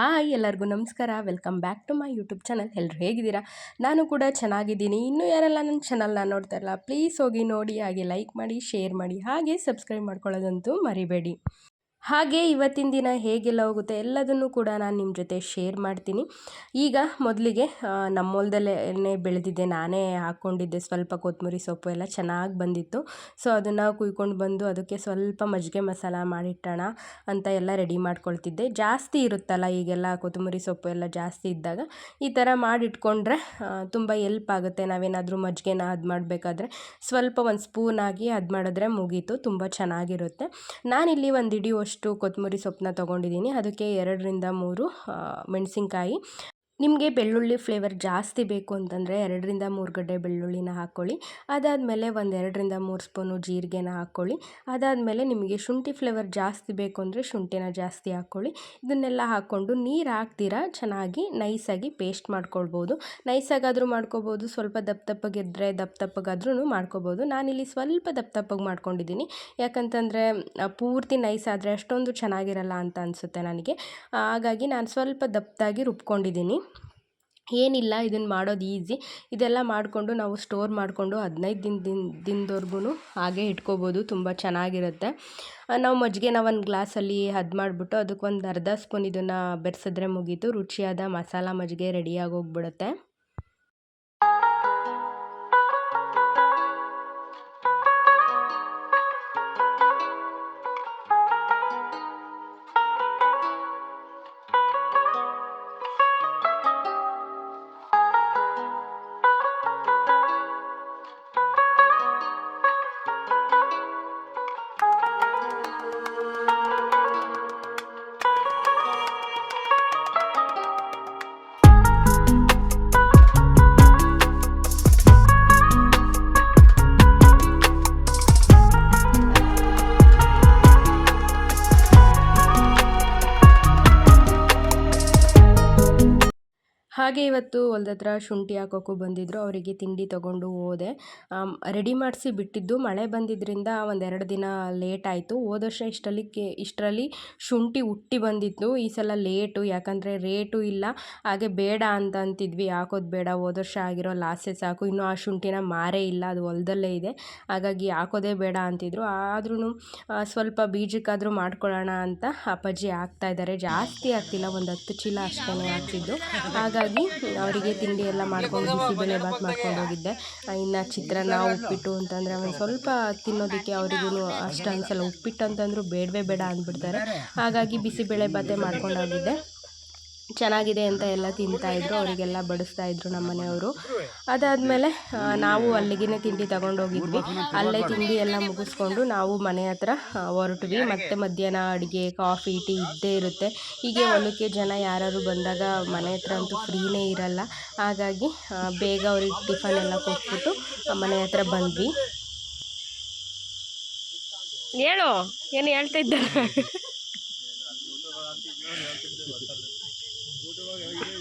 Hi ಎಲ್ಲರಿಗೂ ನಮಸ್ಕಾರ. Welcome back to my YouTube channel. ಎಲ್ಲರೂ ಹೇಗಿದ್ದೀರಾ? ನಾನು ಕೂಡ ಚೆನ್ನಾಗಿದ್ದೀನಿ. ಇನ್ನೂ ಯಾರೆಲ್ಲ ನನ್ನ ಚಾನಲ್ನ ನೋಡ್ತಾ ಇಲ್ಲ ಪ್ಲೀಸ್ ಹೋಗಿ ನೋಡಿ, ಹಾಗೆ ಲೈಕ್ ಮಾಡಿ, ಶೇರ್ ಮಾಡಿ, ಹಾಗೆ ಸಬ್ಸ್ಕ್ರೈಬ್ ಮಾಡ್ಕೊಳ್ಳೋದಂತೂ ಮರಿಬೇಡಿ. ಹಾಗೆ ಇವತ್ತಿನ ದಿನ ಹೇಗೆಲ್ಲ ಹೋಗುತ್ತೆ ಎಲ್ಲದನ್ನು ಕೂಡ ನಾನು ನಿಮ್ಮ ಜೊತೆ ಶೇರ್ ಮಾಡ್ತೀನಿ. ಈಗ ಮೊದಲಿಗೆ ನಮ್ಮ ಹೊಲದಲ್ಲೇ ಬೆಳೆದಿದ್ದೆ. ನಾನೇ ಹಾಕ್ಕೊಂಡಿದ್ದೆ ಸ್ವಲ್ಪ ಕೊತ್ತಂಬರಿ ಸೊಪ್ಪು ಎಲ್ಲ ಚೆನ್ನಾಗಿ ಬಂದಿತ್ತು. ಸೊ, ಅದನ್ನು ಕುಯ್ಕೊಂಡು ಬಂದು ಅದಕ್ಕೆ ಸ್ವಲ್ಪ ಮಜ್ಜಿಗೆ ಮಸಾಲ ಮಾಡಿಟ್ಟೋಣ ಅಂತ ಎಲ್ಲ ರೆಡಿ ಮಾಡ್ಕೊಳ್ತಿದ್ದೆ. ಜಾಸ್ತಿ ಇರುತ್ತಲ್ಲ ಈಗೆಲ್ಲ ಕೊತ್ತಂಬರಿ ಸೊಪ್ಪು ಎಲ್ಲ ಜಾಸ್ತಿ ಇದ್ದಾಗ. ಈ ಥರ ಮಾಡಿಟ್ಕೊಂಡ್ರೆ ತುಂಬ ಎಲ್ಪ್ ಆಗುತ್ತೆ. ನಾವೇನಾದರೂ ಮಜ್ಜಿಗೆನ ಅದು ಮಾಡಬೇಕಾದ್ರೆ ಸ್ವಲ್ಪ ಒಂದು ಸ್ಪೂನ್ ಆಗಿ ಅದು ಮಾಡಿದ್ರೆ ಮುಗೀತು. ತುಂಬ ಚೆನ್ನಾಗಿರುತ್ತೆ. ನಾನಿಲ್ಲಿ ಒಂದು ಇಡೀ ಅಷ್ಟು ಕೊತ್ತಂಬರಿ ಸೊಪ್ಪನ್ನ ತೊಗೊಂಡಿದ್ದೀನಿ. ಅದಕ್ಕೆ ಎರಡರಿಂದ ಮೂರು ಮೆಣಸಿನ್ಕಾಯಿ ನಿಮಗೆ ಬೆಳ್ಳುಳ್ಳಿ ಫ್ಲೇವರ್ ಜಾಸ್ತಿ ಬೇಕು ಅಂತಂದರೆ ಎರಡರಿಂದ ಮೂರು ಗಡ್ಡೆ ಬೆಳ್ಳುಳ್ಳಿನ ಹಾಕ್ಕೊಳ್ಳಿ. ಅದಾದಮೇಲೆ ಒಂದು ಎರಡರಿಂದ ಮೂರು ಸ್ಪೂನು ಜೀರಿಗೆನ ಹಾಕ್ಕೊಳ್ಳಿ. ಅದಾದಮೇಲೆ ನಿಮಗೆ ಶುಂಠಿ ಫ್ಲೇವರ್ ಜಾಸ್ತಿ ಬೇಕು ಅಂದರೆ ಶುಂಠಿನ ಜಾಸ್ತಿ ಹಾಕ್ಕೊಳ್ಳಿ. ಇದನ್ನೆಲ್ಲ ಹಾಕ್ಕೊಂಡು ನೀರು ಹಾಕ್ತೀರಾ? ಚೆನ್ನಾಗಿ ನೈಸಾಗಿ ಪೇಸ್ಟ್ ಮಾಡ್ಕೊಳ್ಬೋದು. ನೈಸಾಗಾದರೂ ಮಾಡ್ಕೋಬೋದು ಸ್ವಲ್ಪ ದಪ್ಪ ದಪ್ಪಗಿದ್ದರೆ ದಪ್ಪ ದಪ್ಪಗಾದ್ರೂ ಮಾಡ್ಕೋಬೋದು ನಾನಿಲ್ಲಿ ಸ್ವಲ್ಪ ದಪ್ಪ ದಪ್ಪಗೆ ಮಾಡ್ಕೊಂಡಿದ್ದೀನಿ. ಯಾಕಂತಂದರೆ ಪೂರ್ತಿ ನೈಸ್ ಆದರೆ ಅಷ್ಟೊಂದು ಚೆನ್ನಾಗಿರಲ್ಲ ಅಂತ ಅನಿಸುತ್ತೆ ನನಗೆ. ಹಾಗಾಗಿ ನಾನು ಸ್ವಲ್ಪ ದಪ್ಪದಾಗಿ ರುಬ್ಕೊಂಡಿದ್ದೀನಿ. ಏನಿಲ್ಲ ಇದನ್ನು ಮಾಡೋದು ಈಸಿ. ಇದೆಲ್ಲ ಮಾಡಿಕೊಂಡು ನಾವು ಸ್ಟೋರ್ ಮಾಡಿಕೊಂಡು ಹದಿನೈದು ದಿನ ದಿನ ದಿನದವರ್ಗೂ ಹಾಗೆ ಇಟ್ಕೋಬೋದು. ತುಂಬ ಚೆನ್ನಾಗಿರುತ್ತೆ. ನಾವು ಮಜ್ಜಿಗೆನ ಒಂದು ಗ್ಲಾಸಲ್ಲಿ ಅದು ಮಾಡಿಬಿಟ್ಟು ಅದಕ್ಕೊಂದು ಅರ್ಧ ಸ್ಪೂನ್ ಇದನ್ನು ಬೆರೆಸಿದ್ರೆ ಮುಗೀತು. ರುಚಿಯಾದ ಮಸಾಲ ಮಜ್ಜಿಗೆ ರೆಡಿಯಾಗಿ ಹೋಗ್ಬಿಡುತ್ತೆ ಹಾಗೆ ಇವತ್ತು ಹೊಲ್ದ ಹತ್ರ ಶುಂಠಿ ಹಾಕೋಕ್ಕೂ ಬಂದಿದ್ದರು ಅವರಿಗೆ ತಿಂಡಿ ತೊಗೊಂಡು ಹೋದೆ. ರೆಡಿ ಮಾಡಿಸಿ ಬಿಟ್ಟಿದ್ದು. ಮಳೆ ಬಂದಿದ್ದರಿಂದ ಒಂದೆರಡು ದಿನ ಲೇಟ್ ಆಯಿತು. ಹೋದ ವರ್ಷ ಇಷ್ಟರಲ್ಲಿ ಕೆ, ಇಷ್ಟರಲ್ಲಿ ಶುಂಠಿ ಹುಟ್ಟಿ ಬಂದಿತ್ತು. ಈ ಸಲ ಲೇಟು, ಯಾಕಂದರೆ ರೇಟು ಇಲ್ಲ. ಹಾಗೆ ಬೇಡ ಅಂತ ಅಂತಿದ್ವಿ. ಹಾಕೋದು ಬೇಡ. ಹೋದ ವರ್ಷ ಆಗಿರೋ ಲಾಸೆ ಸಾಕು. ಇನ್ನೂ ಆ ಶುಂಠಿನ ಮಾರೇ ಇಲ್ಲ. ಅದು ಹೊಲದಲ್ಲೇ ಇದೆ. ಹಾಗಾಗಿ ಹಾಕೋದೇ ಬೇಡ ಅಂತಿದ್ರು. ಆದ್ರೂ ಸ್ವಲ್ಪ ಬೀಜಕ್ಕಾದರೂ ಮಾಡ್ಕೊಳ್ಳೋಣ ಅಂತ ಅಪ್ಪಾಜಿ ಹಾಕ್ತಾಯಿದ್ದಾರೆ ಜಾಸ್ತಿ ಆಗ್ತಿಲ್ಲ. ಒಂದು ಹತ್ತು ಚೀಲ ಅಷ್ಟೇ ಹಾಕ್ತಿದ್ದು ಹಾಗಾಗಿ ಹಾಗಾಗಿ ಅವರಿಗೆ ತಿಂಡಿ ಎಲ್ಲ ಮಾಡ್ಕೊಂಡು ಬಿಸಿಬೇಳೆ ಬಾತ್ ಮಾಡ್ಕೊಂಡು ಹೋಗಿದ್ದೆ. ಇನ್ನು ಚಿತ್ರಾನ್ನ, ಉಪ್ಪಿಟ್ಟು ಅಂತಂದರೆ ಒಂದು ಸ್ವಲ್ಪ ತಿನ್ನೋದಕ್ಕೆ ಅವರಿಗೂ ಅಷ್ಟು ಅನಿಸಲ್ಲ ಉಪ್ಪಿಟ್ಟು ಅಂತಂದರೂ ಬೇಡವೇ ಬೇಡ ಅಂದ್ಬಿಡ್ತಾರೆ. ಹಾಗಾಗಿ ಬಿಸಿಬೇಳೆ ಮಾಡ್ಕೊಂಡು ಹೋಗಿದ್ದೆ. ಚೆನ್ನಾಗಿದೆ ಅಂತ ಎಲ್ಲ ತಿಂತಾ ತಿಂತಾಯಿದ್ರು ಅವರಿಗೆಲ್ಲ ಬಡಿಸ್ತಾಯಿದ್ರು ನಮ್ಮ ಮನೆಯವರು. ಅದಾದಮೇಲೆ ನಾವು ಅಲ್ಲಿಗೆ ತಿಂಡಿ ತಗೊಂಡೋಗಿದ್ವಿ ಅಲ್ಲೇ ತಿಂಡಿ ಎಲ್ಲ ಮುಗಿಸ್ಕೊಂಡು ನಾವು ಮನೆ ಹತ್ರ ಹೊರಟ್ವಿ. ಮತ್ತು ಮಧ್ಯಾಹ್ನ ಅಡುಗೆ, ಕಾಫಿ, ಟೀ ಇದ್ದೇ ಇರುತ್ತೆ. ಹೀಗೆ ಹೊಲಕ್ಕೆ ಜನ ಯಾರು ಬಂದಾಗ ಮನೆ ಹತ್ರ ಅಂತೂ ಫ್ರೀನೇ ಇರಲ್ಲ. ಹಾಗಾಗಿ ಬೇಗ ಅವ್ರಿಗೆ ಟಿಫನ್ ಎಲ್ಲ ಕೊಟ್ಬಿಟ್ಟು ಮನೆ ಹತ್ರ ಬಂದ್ವಿ. ಹೇಳು ಏನು ಹೇಳ್ತಾ ಇದ್ದಾರೆ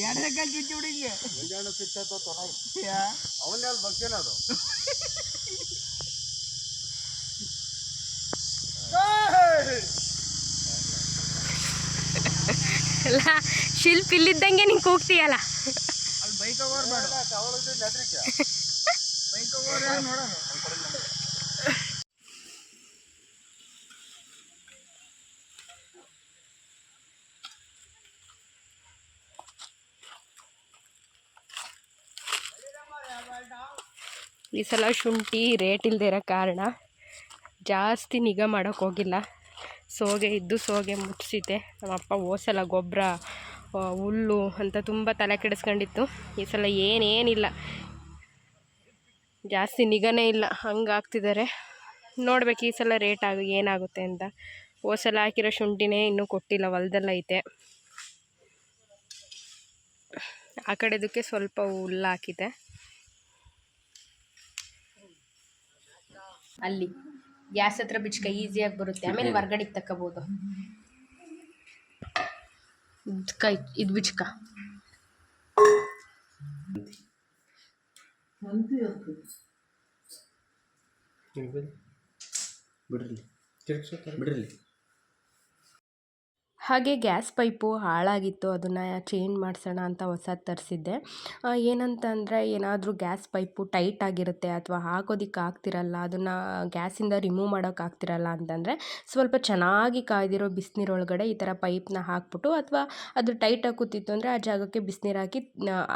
ಅವಳು ಎಡದಕ್ಕಾಗಿ ಚುಚ್ಚಿ ಹುಡುಗಿ ಮುಂಜಾನೆ ಸಿಕ್ತೈತೋ ತೊಗೊಂಡು ಅವನ್ನೆಲ್ಲ ಬಗ್ತೇನೆ ಅದು? ಅಲ್ಲ ಶಿಲ್ಪ ಇಲ್ಲಿದ್ದಂಗೆ ನೀನು ಕೂಗ್ತೀಯಲ್ಲ? ಅಲ್ಲಿ ಬೈಕ್ ಹೋಗೋರು ಬೇಡ ಬೈಕ್ ಹೋಗೋರು ನೋಡೋಣ. ಈ ಸಲ ಶುಂಠಿ ರೇಟ್ ಇಲ್ಲದೆ ಇರೋ ಕಾರಣ ಜಾಸ್ತಿ ನಿಗಾ ಮಾಡೋಕೆ ಹೋಗಿಲ್ಲ. ಸೋಗೆ ಇದ್ದು ಸೋಗೆ ಮುಚ್ಚಿಸಿದ್ದೆ ನಮ್ಮಪ್ಪ ಓಸಲ ಗೊಬ್ಬರ ಹುಲ್ಲು ಅಂತ ತುಂಬ ತಲೆ ಕೆಡಿಸ್ಕೊಂಡಿತ್ತು. ಈ ಸಲ ಏನೇನಿಲ್ಲ. ಜಾಸ್ತಿ ನಿಗನೇ ಇಲ್ಲ. ಹಂಗೆ ಆಗ್ತಿದ್ದಾರೆ ನೋಡ್ಬೇಕು ಈ ಸಲ ರೇಟ್ ಆಗ ಏನಾಗುತ್ತೆ ಅಂತ. ಓಸಲ ಹಾಕಿರೋ ಶುಂಠಿನೇ ಇನ್ನೂ ಕೊಟ್ಟಿಲ್ಲ ಹೊಲದಲ್ಲೈತೆ ಆ ಕಡೆದಕ್ಕೆ ಸ್ವಲ್ಪ ಹುಲ್ಲು ಹಾಕಿದೆ. ಅಲ್ಲಿ. ಗ್ಯಾಸ್ ಹತ್ರ ಬಿಚ್ಕ ಈಸಿಯಾಗಿ ಬರುತ್ತೆ. ಆಮೇಲೆ ಹೊರ್ಗಡೆ ತಕ್ಕೋಬೋದು. ಕೈ ಇದು ಬಿಚ್ಕ. ಬಿಡ್ರಿ. ಬಿಡ್ರಿ. ಹಾಗೆ ಗ್ಯಾಸ್ ಪೈಪು ಹಾಳಾಗಿತ್ತು, ಅದನ್ನು ಚೇಂಜ್ ಮಾಡಿಸೋಣ ಅಂತ ಹೊಸದು ತರಿಸಿದ್ದೆ. ಏನಂತಂದರೆ ಏನಾದರೂ ಗ್ಯಾಸ್ ಪೈಪು ಟೈಟ್ ಆಗಿರುತ್ತೆ ಅಥವಾ ಹಾಕೋದಿಕ್ಕೆ ಆಗ್ತಿರಲ್ಲ, ಅದನ್ನು ಗ್ಯಾಸಿಂದ ರಿಮೂವ್ ಮಾಡೋಕೆ ಆಗ್ತಿರಲ್ಲ ಅಂತಂದರೆ ಸ್ವಲ್ಪ ಚೆನ್ನಾಗಿ ಕಾಯ್ದಿರೋ ಬಿಸಿನೀರೊಳಗಡೆ ಈ ಥರ ಪೈಪ್ನ ಹಾಕ್ಬಿಟ್ಟು ಅಥವಾ ಅದು ಟೈಟಾಗಿ ಕೂತಿತ್ತು ಅಂದರೆ ಆ ಜಾಗಕ್ಕೆ ಬಿಸಿನೀರು ಹಾಕಿ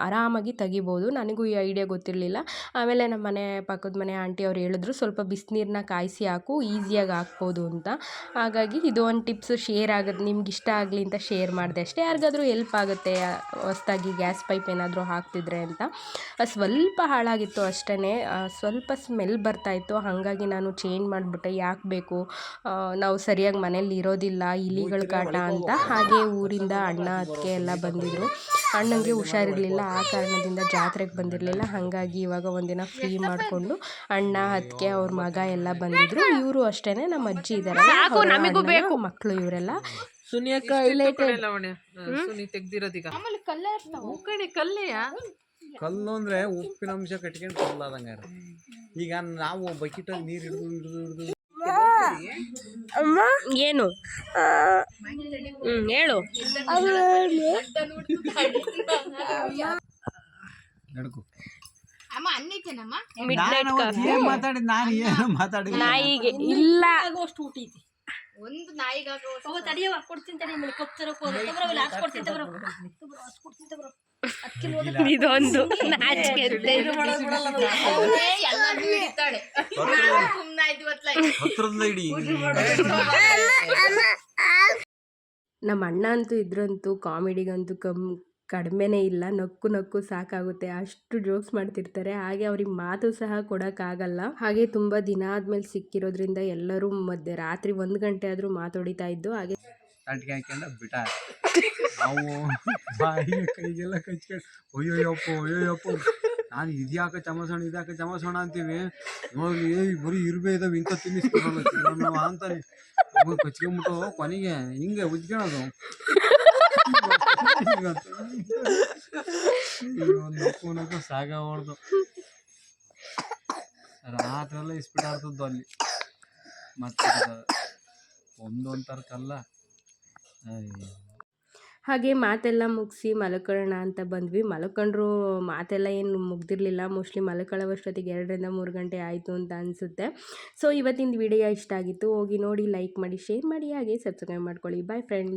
ಆರಾಮಾಗಿ ತೆಗಿಬೋದು. ನನಗೂ ಈ ಐಡಿಯಾ ಗೊತ್ತಿರಲಿಲ್ಲ. ಆಮೇಲೆ ನಮ್ಮ ಮನೆ ಪಕ್ಕದ ಮನೆ ಆಂಟಿ ಅವ್ರು ಹೇಳಿದ್ರು, ಸ್ವಲ್ಪ ಬಿಸಿನೀರನ್ನ ಕಾಯಿಸಿ ಹಾಕು, ಈಸಿಯಾಗಿ ಹಾಕ್ಬೋದು ಅಂತ. ಹಾಗಾಗಿ ಇದು ಒಂದು ಟಿಪ್ಸ್ ಶೇರ್ ಆಗೋದು ನಿಮ್ಗೆ ಇಷ್ಟ ಆಗಲಿ ಅಂತ ಶೇರ್ ಮಾಡಿದೆ ಅಷ್ಟೇ. ಯಾರಿಗಾದರೂ ಹೆಲ್ಪ್ ಆಗುತ್ತೆ ಹೊಸ್ದಾಗಿ ಗ್ಯಾಸ್ ಪೈಪ್ ಏನಾದರೂ ಹಾಕ್ತಿದ್ರೆ ಅಂತ. ಸ್ವಲ್ಪ ಹಾಳಾಗಿತ್ತು ಅಷ್ಟೇ ಸ್ವಲ್ಪ ಸ್ಮೆಲ್ ಬರ್ತಾಯಿತ್ತು. ಹಾಗಾಗಿ ನಾನು ಚೇಂಜ್ ಮಾಡಿಬಿಟ್ಟೆ. ಯಾಕೆ ಬೇಕು? ನಾವು ಸರಿಯಾಗಿ ಮನೇಲಿ ಇರೋದಿಲ್ಲ ಇಲಿಗಳ ಕಾಟ ಅಂತ. ಹಾಗೆ ಊರಿಂದ ಅಣ್ಣ ಅದಕ್ಕೆ ಎಲ್ಲ ಬಂದಿದ್ದರು ಅಣ್ಣಂಗೆ ಹುಷಾರಿರಲಿಲ್ಲ. ಆ ಕಾರಣದಿಂದ ಜಾತ್ರೆಗೆ ಬಂದಿರಲಿಲ್ಲ. ಹಾಗಾಗಿ ಇವಾಗ ಒಂದಿನ ಫ್ರೀ ಮಾಡಿಕೊಂಡು ಅಣ್ಣ ಅದಕ್ಕೆ ಅವ್ರ ಮಗ ಎಲ್ಲ ಬಂದಿದ್ರು. ಇವರು ಅಷ್ಟೇ ನಮ್ಮ ಅಜ್ಜಿ ಇದ್ದಾರೆ ಮಕ್ಕಳು ಇವರೆಲ್ಲ. ಸುನಿಯಕ್ಕ ಸುನಿ ತೆಗ್ದಿರೋದೀಗ. ಕಣೆ ಕಲ್ಲೆಯ ಕಲ್ಲು ಅಂದ್ರೆ ಉಪ್ಪಿನ ಅಂಶ ಕಟ್ಕೊಂಡು ಕಲ್ಲಾದಂಗ ಈಗ ನಾವು ಬಕೆಟಲ್ಲಿ ನೀರು ಹಿಡಿದು ಹಿಡಿದು ಹಿಡಿದು. ಏನು? ಹ್ಞೂ ಹೇಳು. ನಡ್ಕು. ಅಷ್ಟು ಕಾಫಿ ಮಾತಾಡಿಲ್ಲ ನಾಯಿಗೆ ಒಂದು ನಾಯಿಗಾಗೋ ಇದೊಂದು ನಮ್ಮ ಅಣ್ಣ ಅಂತೂ ಇದ್ರಂತೂ ಕಾಮಿಡಿಗಂತೂ ಕಮ್ ಕಡಿಮೆನೇ ಇಲ್ಲ, ನಕ್ಕು ನಕ್ಕು ಸಾಕಾಗುತ್ತೆ. ಅಷ್ಟು ಜೋಕ್ಸ್ ಮಾಡ್ತಿರ್ತಾರೆ. ಹಾಗೆ ಅವ್ರಿಗೆ ಮಾತು ಸಹ ಕೊಡೋಕ್ಕಾಗಲ್ಲ. ಹಾಗೆ ತುಂಬ ದಿನ ಆದ್ಮೇಲೆ ಸಿಕ್ಕಿರೋದ್ರಿಂದ ಎಲ್ಲರೂ ಮಧ್ಯೆ ರಾತ್ರಿ ಒಂದು ಗಂಟೆ ಆದರೂ ಮಾತಾಡಿತಾ ಇದ್ದು ಹಾಗೆ ಬಿಟ್ಟ ಬಾಯಿಗೆ ಕೈಗೆಲ್ಲ ನಾನು ಇದ್ಯಾಕ ಚಮಸೋಣ ಇದ್ಯಾಕ ಚಮಸೋಣ ಅಂತೀವಿ? ನೋಡಿ ಏ ಬರೀ ಇರ್ಬೇ ಇದಾವೆ ತಿನ್ನಿಸ್ಕೊಂಡು ತಿನ್ನಿಸ್ಕೊಡಲ್ಲ ನಾವು ಅಂತಾನೆ ಕಚ್ಕೊಂಬಿಟ್ಟು ಕೊನೆಗೆ ಹಿಂಗೆ ಉಜ್ಕೊಳೋದು. ನಕ್ಕು ನಕ್ಕು ಸಾಗ ಆಡ್ತದ್ದು ಅಲ್ಲಿ. ಮತ್ತೆ ಒಂದೊಂಥರ ಕಲ್ಲ ಅಯ್ಯೋ ಹಾಗೆ ಮಾತೆಲ್ಲ ಮುಗಿಸಿ ಮಲ್ಕೊಳ್ಳೋಣ ಅಂತ ಬಂದ್ವಿ. ಮಲ್ಕೊಂಡ್ರು ಮಾತೆಲ್ಲ ಏನು ಮುಗ್ದಿರಲಿಲ್ಲ. ಮೋಸ್ಟ್ಲಿ ಮಲ್ಕೊಳ್ಳೋವಷ್ಟೊತ್ತಿಗೆ ಎರಡರಿಂದ ಮೂರು ಗಂಟೆ ಆಯಿತು ಅಂತ ಅನಿಸುತ್ತೆ. ಸೊ ಇವತ್ತಿನ ವಿಡಿಯೋ ಇಷ್ಟ ಆಗಿತ್ತು. ಹೋಗಿ ನೋಡಿ ಲೈಕ್ ಮಾಡಿ ಶೇರ್ ಮಾಡಿ, ಹಾಗೆ ಸಬ್ಸ್ಕ್ರೈಬ್ ಮಾಡ್ಕೊಳ್ಳಿ. Bye friends